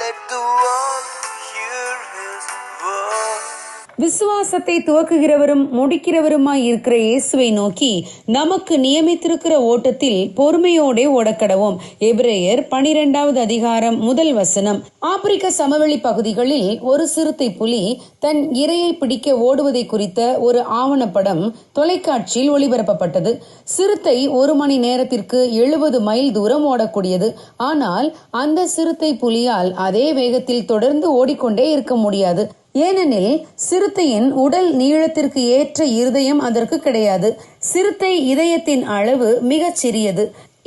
Let the world hear word. விசுவாசத்தை துவக்குகிறவரும் முடிக்கிறவருமாய் இருக்கிற இயேசுவை நோக்கி நமக்கு நியமித்திருக்கிற ஓட்டத்தில் பொறுமையோடே ஓடக்கடவோம். எபிரேயர் பனிரெண்டாவது அதிகாரம் முதல் வசனம். ஆப்பிரிக்க சமவெளி பகுதிகளில் ஒரு சிறுத்தை புலி தன் இரையை பிடிக்க ஓடுவதை குறித்த ஒரு ஆவணப்படம் தொலைக்காட்சியில் ஒளிபரப்பப்பட்டது. சிறுத்தை ஒரு மணி நேரத்திற்கு எழுபது மைல் தூரம் ஓடக்கூடியது. ஆனால் அந்த சிறுத்தை புலியால் அதே வேகத்தில் தொடர்ந்து ஓடிக்கொண்டே இருக்க முடியாது. ஏனெனில் சிறுத்தையின் உடல் நீளத்திற்கு ஏற்ற இருதயம் அதற்கு கிடையாது. சிறுத்தை இதயத்தின் அளவு மிகச் சிறியது.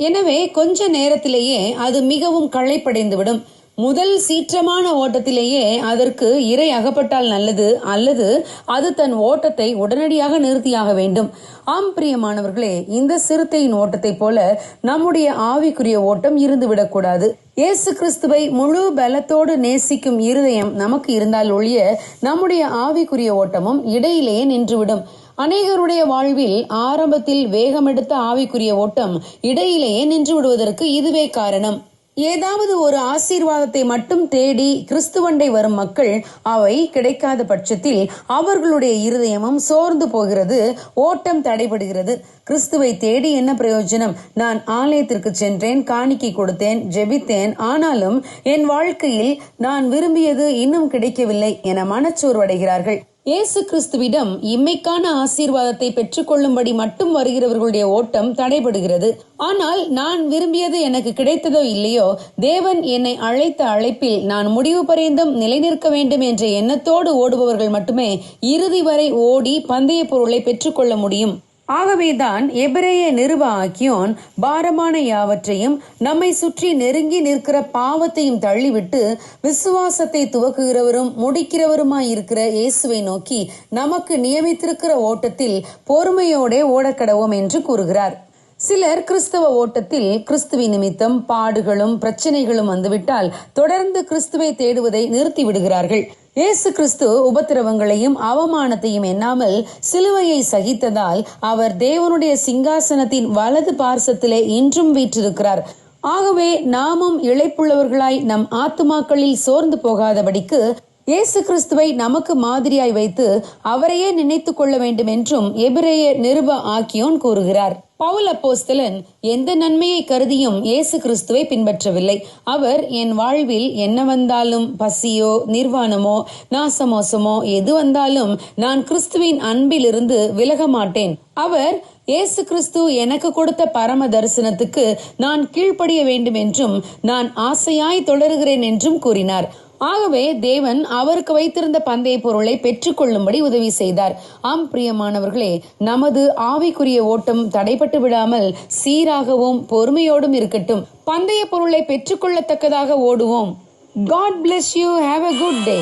எனவே கொஞ்ச நேரத்திலேயே அது மிகவும் களைப்படைந்துவிடும். முதல் சீற்றமான ஓட்டத்திலேயே அதற்கு இரை அகப்பட்டால் நல்லது அல்லது அது தன் ஓட்டத்தை உடனடியாக நிறுத்தியாக வேண்டும். ஆம் பிரியமானவர்களே இந்த சிறுத்தையின் ஓட்டத்தைப் போல நம்முடைய ஆவிக்குரிய ஓட்டம் இருந்துவிடக்கூடாது இயேசு கிறிஸ்துவை முழு பலத்தோடு நேசிக்கும் இருதயம் நமக்கு இருந்தால் ஒழிய நம்முடைய ஆவிக்குரிய ஓட்டமும் இடையிலேயே நின்றுவிடும். அநேகருடைய வாழ்வில் ஆரம்பத்தில் வேகமெடுத்த ஆவிக்குரிய ஓட்டம் இடையிலேயே நின்று விடுவதற்கு இதுவே காரணம். ஏதாவது ஒரு ஆசீர்வாதத்தை மட்டும் தேடி கிறிஸ்துவண்டை வரும் மக்கள் அவை கிடைக்காத பட்சத்தில் அவர்களுடைய இருதயமும் சோர்ந்து போகிறது ஓட்டம் தடைபடுகிறது. கிறிஸ்துவை தேடி என்ன பிரயோஜனம்? நான் ஆலயத்திற்கு சென்றேன் காணிக்கை கொடுத்தேன் ஜெபித்தேன். ஆனாலும் என் வாழ்க்கையில் நான் விரும்பியது இன்னும் கிடைக்கவில்லை என மனச்சோர்வடைகிறார்கள். இயேசு கிறிஸ்துவிடம் இம்மைக்கான ஆசீர்வாதத்தை பெற்றுக்கொள்ளும்படி மட்டும் வருகிறவர்களுடைய ஓட்டம் தடைபடுகிறது. ஆனால் நான் விரும்பியது எனக்கு கிடைத்ததோ இல்லையோ தேவன் என்னை அழைத்த அழைப்பில் நான் முடிவு பரியந்தம் நிலைநிற்க வேண்டும் என்ற எண்ணத்தோடு ஓடுபவர்கள் மட்டுமே இறுதி வரை ஓடி பந்தய பொருளை பெற்றுக்கொள்ள முடியும். ஆகவேதான் எபிரேய நிருப ஆக்கியோன் பாரமான யாவற்றையும் நம்மை சுற்றி நெருங்கி நிற்கிற பாவத்தையும் தள்ளிவிட்டு விசுவாசத்தை துவக்குகிறவரும் முடிக்கிறவருமாய் இருக்கிற இயேசுவை நோக்கி நமக்கு நியமித்திருக்கிற ஓட்டத்தில் பொறுமையோடே ஓடக்கடவோம் என்று கூறுகிறார். சிலர் கிறிஸ்தவ ஓட்டத்தில் கிறிஸ்துவின் நிமித்தம் பாடுகளும் பிரச்சனைகளும் வந்துவிட்டால் தொடர்ந்து கிறிஸ்துவை தேடுவதை நிறுத்தி விடுகிறார்கள். இயேசு கிறிஸ்து உபத்திரவங்களையும் அவமானத்தையும் எண்ணாமல் சிலுவையை சகித்ததால் அவர் தேவனுடைய சிங்காசனத்தின் வலது பார்சத்திலே இன்றும் வீற்றிருக்கிறார். ஆகவே நாமும் இழைப்புள்ளவர்களாய் நம் ஆத்துமாக்களில் சோர்ந்து போகாதபடிக்கு இயேசு கிறிஸ்துவை நமக்கு மாதிரியாய் வைத்து அவரையே நினைத்துக் கொள்ள வேண்டும் என்றும் எபிரேய நிருப ஆக்கியோன் கூறுகிறார். பவுல் அப்போஸ்தலன் எந்த நன்மையை கருதியும் இயேசு கிறிஸ்துவை பின்பற்றவில்லை. அவர் என் வாழ்வில் என்ன வந்தாலும் பசியோ நிர்வாணமோ நாசமோசமோ எது வந்தாலும் நான் கிறிஸ்துவின் அன்பிலிருந்து விலக மாட்டேன் அவர் இயேசு கிறிஸ்து எனக்கு கொடுத்த பரம தரிசனத்துக்கு நான் கீழ்ப்படிய வேண்டும் என்றும் நான் ஆசையாய் தொடருகிறேன் என்றும் கூறினார். ஆகவே தேவன் அவருக்கு வைத்திருந்த பந்தய பொருளை பெற்றுக்கொள்ளும்படி உதவி செய்தார். ஆம் பிரியமானவர்களே நமது ஆவிக்குரிய ஓட்டம் தடைப்பட்டு விடாமல் சீராகவும் பொறுமையோடும் இருக்கட்டும். பந்தய பொருளை பெற்றுக்கொள்ளத்தக்கதாக ஓடுவோம். God bless you have a good day